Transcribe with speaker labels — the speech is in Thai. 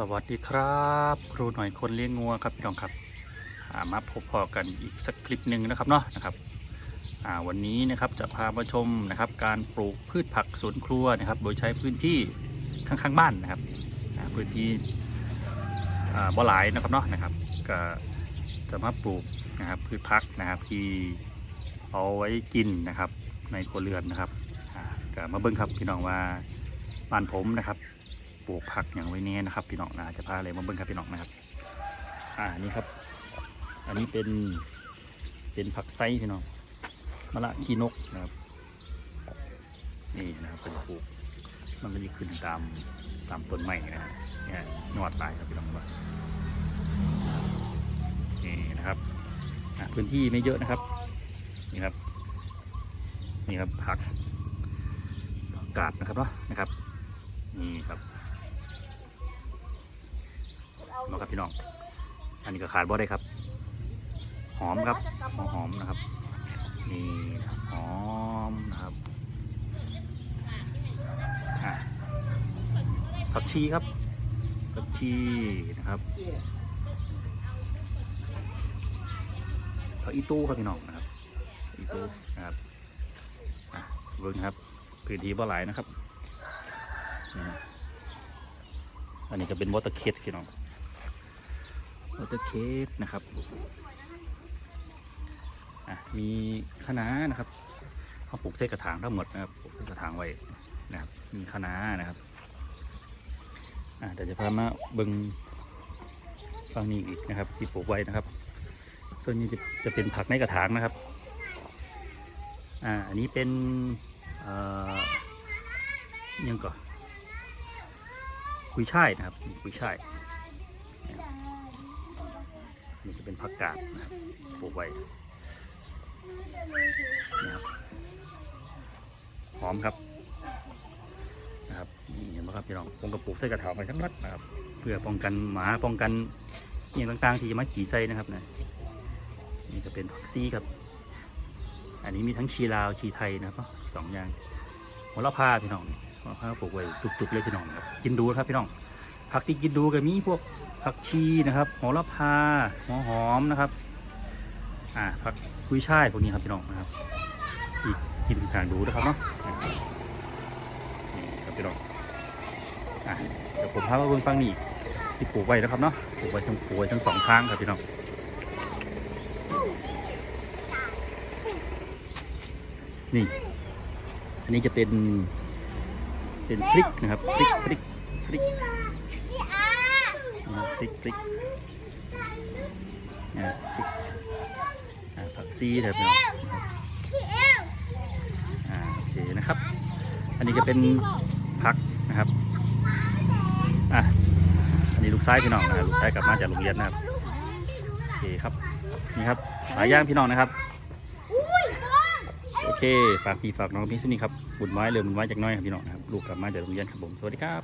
Speaker 1: สวัสดีครับ ครูหน่อยคนเลี้ยงงัวครับพี่น้องครับามาพบพอกันอีกสักคลิปหนึ่งนะครับเนาะนะครับวันนี้นะครับจะพามาชมนะครับ การปลูกพืชผักสวนครัวนะครับ โดยใช้พื้นที่ข้างๆบ้านนะครับพื้นที่บ่หลายนะครับเนาะนะครับ ก็จะมาปลูกนะครับพืชผักนะครับที่เอาไว้กินนะครับในครัวเรือนนะครับก็มาเบิ่งครับพี่น้องว่าบ้านผมนะครับ ปลูกผักอย่างไว้เนี้นะครับ พี่น้องนะจะพาอะไรมาเบิ่งครับพี่น้องนะครับ อ่านี่ครับ อันนี้เป็นเป็นผักไส้พี่น้องมะละขี้นกนะครับ นี่นะครับผมปลูกมันก็จะขึ้นตามตามต้นไม้นะครับเนี่ยยอดตายครับพี่น้องว่านี่นะครับพื้นที่ไม่เยอะนะครับ นี่ครับ นี่ครับผักกาดนะครับเนาะนะครับ นี่ครับ มาครับพี่น้อง อันนี้ก็ขาดบ่ได้ครับ หอมครับหอมหอมนะครับ นี่นะครับหอมนะครับอะผักชีครับผักชีนะครับผักอีตู้ครับพี่น้องนะครับอีตู้นะครับอะเบิ่งครับพื้นที่บ่หลายนะครับนี่นะอันนี้จะเป็นวอเตอร์เคสพี่น้อง วอเตอร์เคสนะครับมีคะน้านะครับเขาปลูกเส้กระถางทั้งหมดนะครับปลูกเส้กระถางไว้นะครับ มีคะน้านะครับอะเดี๋ยวจะพามาเบิงฝั่งนี้อีกนะครับ ที่ปลูกไว้นะครับ ส่วนนี้จะจะเป็นผักในกระถางนะครับอ่าอันนี้เป็นเอ่อยังก่อนกุยช่ายนะครับกุยช่าย นี่จะเป็น ผักกาดนะครับปลูกไว้นะครับหอมครับนะครับนี่เห็นไหมครับพี่น้องผมก็ปลูกใส่กระถางไว้ทั้งรัดนะครับ เพื่อป้องกันหมาป้องกันอย่างต่างๆ ที่จะมาขี่ใส่นะครับนะนี่จะเป็นผักซีครับ อันนี้มีทั้งชีลาวชีไทยนะครับสองอย่างหัวละพาพี่น้องหัวละพาปลูกไว้จุกๆเลยพี่น้องครับกินดูครับพี่น้อง ผักที่กินดูก็มีพวกผักชีนะครับโหระพาหัวหอมนะครับ อ่าผักกุยช่ายพวกนี้ครับพี่น้องนะครับที่กินทางดูนะครับเนาะนี่ครับพี่น้องอะเดี๋ยวผมพามาเบิ่งฟังนี่ที่ปลูกไว้นะครับเนาะปลูกไว้ทั้งปลูกไว้ทั้งสองทางครับพี่น้องนี่อันนี้จะเป็นเป็นพริกนะครับพริกพริกพริก นะครับพริกพริกนะพริกอ่าผักซีแบบนี้นะครับอ่าโอเคนะครับ อันนี้จะเป็นผักนะครับอะอันนี้ลูกซ้ายพี่น้องนะลูกซ้ายกลับมาจากโรงเรียนนะครับโอเคครับนี่ครับหลายย่างพี่น้องนะครับโอเค ฝากพี่ฝากน้องพี่สุนี่ครับบุญไม้เริ่มบุญไม้จากน้อยครับพี่น้องนะครับ ลูกกลับมาจากโรงเรียนครับผม สวัสดีครับ